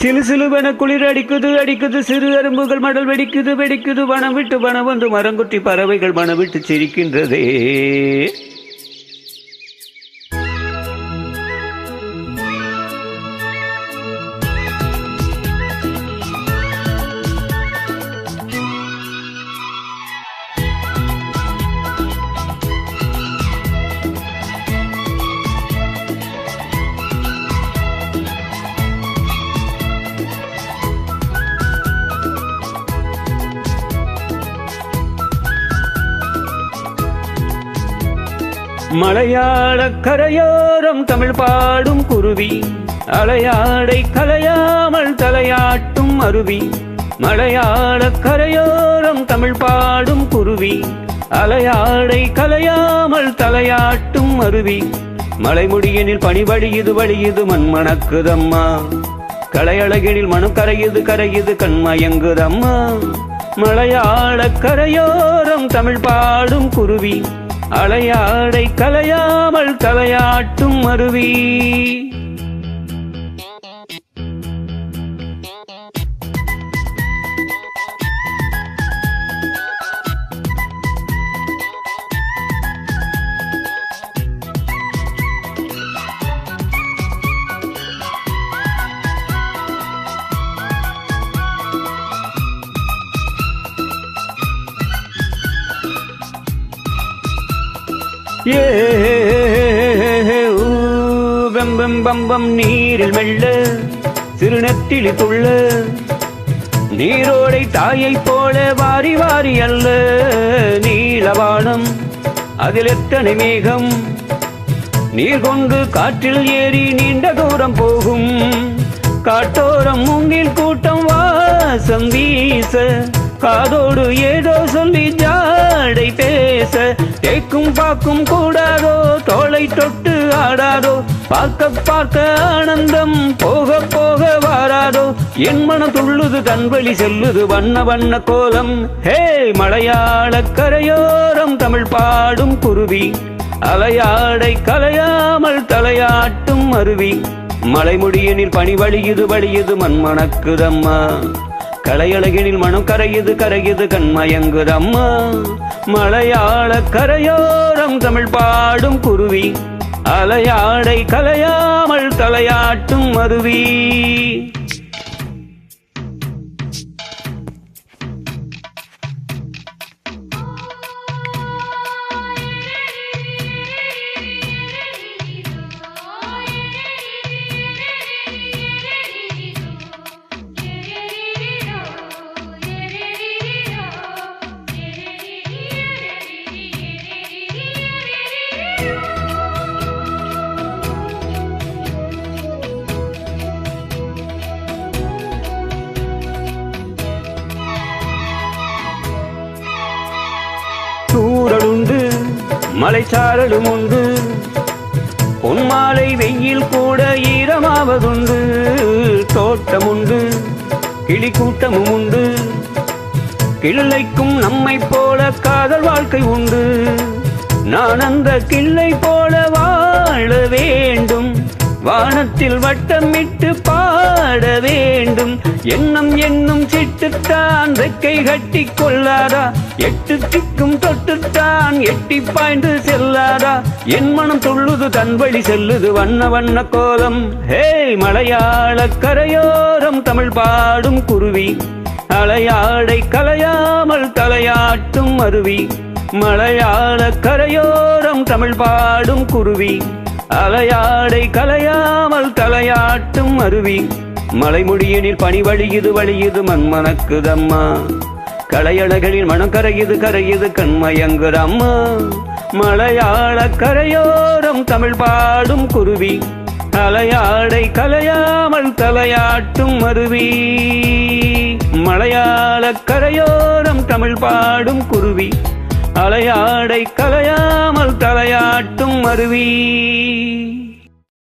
சிலு சிலுவென குளிர் அடிக்குது அடிக்குது சிறு அரும்புகள் மடல் வெடிக்குது வெடிக்குது. வனம் விட்டு வனம் வந்து மரங்குட்டி பறவைகள் மனம் விட்டு சிரிக்கின்றதே. மலையாள கரையோரம் தமிழ் பாடும் குருவி. அலையாடை கலையாமல் தலையாட்டும் அருவி. மலையாள கரையோரம் தமிழ் பாடும் குருவி. அலையாடை கலையாமல் தலையாட்டும் அருவி. மலைமுடியனில் பனி வழியுது வழியுது மண் மணக்குதம்மா கலையழகினில் மனம் கரையுது கரையுது கண்மயங்குதம்மா மலையாள கரையோரம் தமிழ் பாடும் குருவி. அலையாடை கலையாமல் கலையாட்டும் அருவி ஏ பம்பம் நீரில் மெல்ல சிறுநெத்திலி துள்ள நீரோடை தாயை போல வாரி வாரி அல்ல நீலவானம் அதில் எத்தனை மேகம் நீர் கொண்டு காற்றில் ஏறி நீண்ட தூரம் போகும் காட்டோரம் மூங்கில் கூட்டம் வாசம் வீச காதோடு ஏதோ சொல்லி ஜா பேச தேக்கும் பாக்கும் கூடாதோ தோளை தொட்டு ஆடாதோ பார்க்க பார்க்க ஆனந்தம் போக போக வாராதோ என் மனம் துள்ளுது கண்வழி செல்லுது வண்ண வண்ண கோலம். ஹே மலையாள கரையோரம் தமிழ் பாடும் குருவி. அலையாடை கலையாமல் தலையாட்டும் அருவி. மலைமுடியனில் பனி வழியுது வழியுது மண்மணக்குதம்மா. கலையழகினில் மனம் கரையுது கரையுது கண்மயங்குதம்மா மலையாள கரையோரம் தமிழ் பாடும் குருவி. அலையாடை கலையாமல் தலையாட்டும் மருவி மலைச்சாரலும் உண்டு. பொன்மாலை வெயில் கூட ஈரமாவதுண்டு. தோட்டம் உண்டு கிளி கூட்டமும் உண்டு. கிள்ளைக்கும் நம்மை போல காதல் வாழ்க்கை உண்டு. நான் அந்த கிள்ளை போல வாழ வேண்டும். வானத்தில் வட்டமிட்டு பாட வேண்டும். எண்ணம் என்னும் சிட்டுத்தான் ரெக்கை கட்டி கொள்ளாதா? எட்டு திக்கும் தொட்டுத்தான் எட்டி பாய்ந்து செல்லாதா? என் மனம் துள்ளுது தன் வழி செல்லுது வண்ண வண்ண கோலம். ஹே மலையாள கரையோரம் தமிழ் பாடும் குருவி. அலையாடை கலையாமல் தலையாட்டும் அருவி. மலையாள கரையோரம் தமிழ் பாடும் குருவி. அலையாடை கலையாமல் தலையாட்டும் அருவி. மலைமுடியனில் பனி வழியுது வழியுது மண்மணக்குதம்மா. கலையழகளில் மனம் கரையுது கரையுது கண்மயங்குதம்மா. மலையாள கரையோரம் தமிழ் பாடும் குருவி. அலையாடை கலையாமல் தலையாட்டும் மருவி. மலையாள கரையோரம் தமிழ் பாடும் குருவி. அலையாடை கலையாமல் தலையாட்டும் மருவி.